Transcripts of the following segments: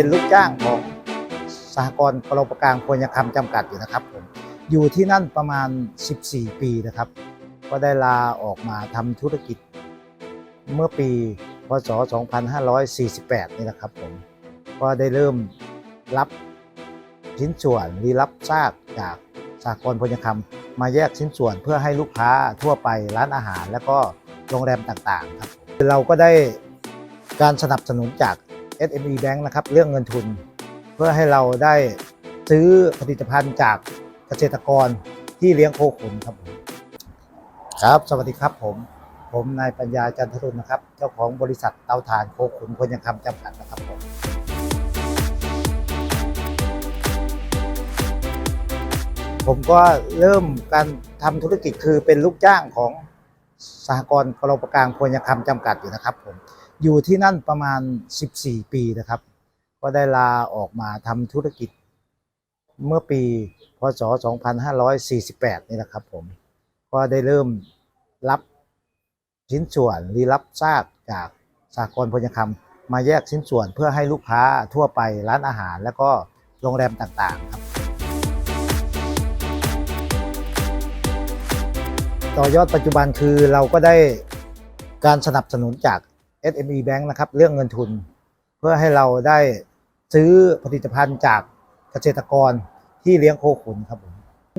เป็นลูกจ้างของสหกรณ์ปรปกลางพญคำจำกัดอยู่นะครับผมอยู่ที่นั่นประมาณ 14 ปีนะครับ ก็ได้ลาออกมาทำธุรกิจ เมื่อปีพศ 2548 นี่นะครับผมก็ได้เริ่มรับชิ้นส่วนหรือรับซากจากสากลพญคำมาแยกชิ้นส่วนเพื่อให้ลูกค้าทั่วไปร้านอาหาร แล้วก็โรงแรมต่างๆครับ เราก็ได้การสนับสนุนจาก SME Bank นะครับเรื่องเงินทุน เพื่อให้เราได้ซื้อผลิตภัณฑ์จากเกษตรกรที่เลี้ยงโคขุนครับผมครับ สวัสดีครับผม ผมนายปัญญาจันทรุณนะครับ เจ้าของบริษัทเตาถ่านโคขุนพญคำจำกัดนะครับผมผมก็เริ่มการทำธุรกิจคือเป็นลูกจ้างของสหกรณ์กรปกลางพญคำจำกัดอยู่นะครับผม อยู่ที่นั่นประมาณ 14 ปีนะครับ ก็ได้ลาออกมาทำธุรกิจ เมื่อปีพศ 2548 นี่แหละครับผม ก็ได้เริ่มรับชิ้นส่วนหรือรับซากจากสากลพญคำมาแยกชิ้นส่วนเพื่อให้ลูกค้าทั่วไปร้านอาหาร แล้วก็โรงแรมต่างๆครับ ต่อยอดปัจจุบันคือเราก็ได้การสนับสนุนจาก SME Bank นะครับเรื่องเงินทุน เพื่อให้เราได้ซื้อผลิตภัณฑ์จากเกษตรกรที่เลี้ยงโคขุนครับผม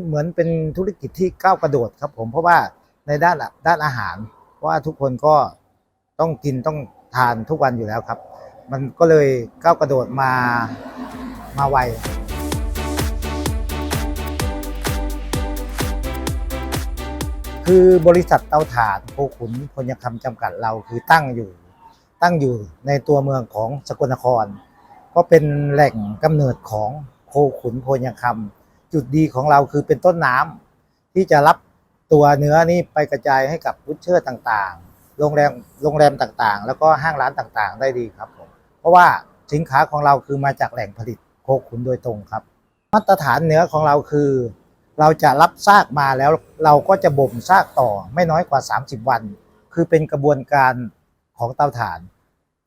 เหมือนเป็นธุรกิจที่ก้าวกระโดดครับผมเพราะว่าในด้านด้านอาหารว่าทุกคนก็ต้องกินต้องทานทุกวันอยู่แล้วครับ มันก็เลยก้าวกระโดดมามาไวคือบริษัทเตาถ่านโคขุนพญคำจำกัดเราคือตั้งอยู่ ตั้งอยู่ในตัวเมืองของสกลนคร ก็เป็นแหล่งกำเนิดของโคขุนโพญคำจุดดีของเราคือเป็นต้นน้ำที่จะรับตัวเนื้อนี้ไปกระจายให้กับบูชเชอร์ต่างๆ โรงแรมโรงแรมต่างๆ แล้วก็ห้างร้านต่างๆ ได้ดีครับผมเพราะว่าสินค้าของเราคือมาจากแหล่งผลิตโคขุนโดยตรงครับ มาตรฐานเนื้อของเราคือ เราจะรับซากมาแล้วเราก็จะบ่มซากต่อไม่น้อยกว่า 30 วัน คือเป็นกระบวนการของเตาถ่าน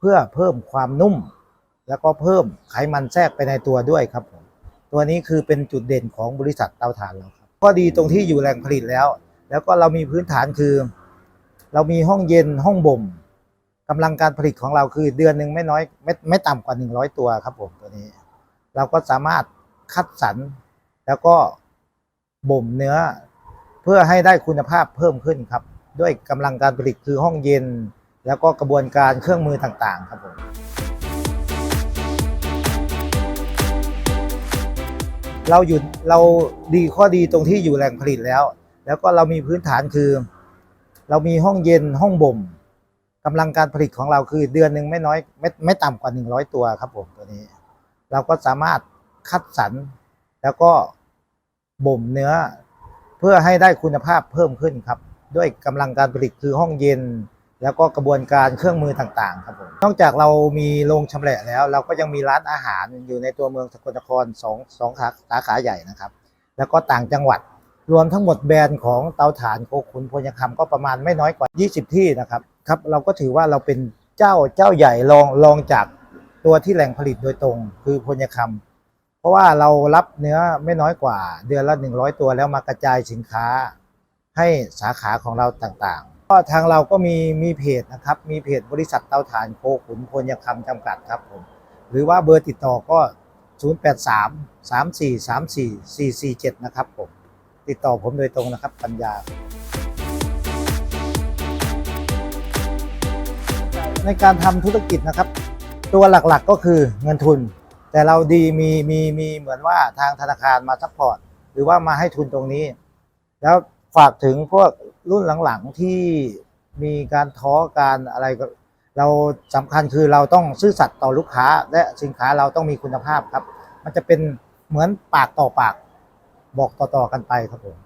เพื่อเพิ่มความนุ่ม แล้วก็เพิ่มไขมันแทรกไปในตัวด้วยครับผมตัวนี้คือเป็นจุดเด่นของบริษัทเตาถ่านเราครับก็ดีตรงที่อยู่แหล่งผลิตแล้ว แล้วก็เรามีพื้นฐานคือ เรามีห้องเย็นห้องบ่มกำลังการผลิตของเราคือเดือนหนึ่งไม่น้อยไม่ไม่ต่ำกว่า 100 ตัวครับผมตัวนี้ เราก็สามารถคัดสรรแล้วก็บ่มเนื้อ เพื่อให้ได้คุณภาพเพิ่มขึ้นครับ ด้วยกำลังการผลิตคือห้องเย็น แล้วก็กระบวนการเครื่องมือต่างๆ ครับผมเราอยู่เราดีข้อดีตรงที่อยู่แหล่งผลิตแล้ว แล้วก็เรามีพื้นฐานคือ เรามีห้องเย็นห้องบ่มกำลังการผลิตของเราคือเดือนหนึ่งไม่น้อยไม่ไม่ต่ำกว่า 100 ตัวครับผมตัวนี้ เราก็สามารถคัดสรรแล้วก็บ่มเนื้อ เพื่อให้ได้คุณภาพเพิ่มขึ้นครับ ด้วยกำลังการผลิตคือห้องเย็น แล้วก็กระบวนการเครื่องมือต่างๆ ครับผม นอกจากเรามีโรงชำแหละแล้ว เราก็ยังมีร้านอาหารอยู่ในตัวเมืองสกลนครสองสองสาสาขาใหญ่นะครับ แล้วก็ต่างจังหวัด รวมทั้งหมดแบรนด์ของเตาถ่านโคขุนพญคำก็ประมาณไม่น้อยกว่า 20 ที่นะครับครับ เราก็ถือว่าเราเป็นเจ้าเจ้าใหญ่รองรองจากตัวที่แหล่งผลิตโดยตรง คือพญคำเพราะว่าเรารับเนื้อไม่น้อยกว่า เดือนละ 100 ตัวแล้วมากระจายสินค้า ให้สาขาของเราต่างๆ ก็ทางเราก็มีมีเพจนะครับ มีเพจบริษัทเตาถ่านโคขุนพญคำจำกัดครับผม หรือว่าเบอร์ติดต่อก็ 083 34 34 447 นะครับผม ติดต่อผมโดยตรงนะครับปัญญา ในการทำธุรกิจนะครับ ตัวหลักๆก็คือเงินทุน แต่เราดีมีมีมีเหมือนว่าทางธนาคารมาซัพพอร์ต หรือว่ามาให้ทุนตรงนี้ แล้วฝากถึงพวก รุ่นหลังๆที่มีการท้อการอะไรก็เราสำคัญคือเราต้องซื่อสัตย์ต่อลูกค้า และสินค้าเราต้องมีคุณภาพครับ มันจะเป็นเหมือนปากต่อปาก บอกต่อๆกันไปครับผม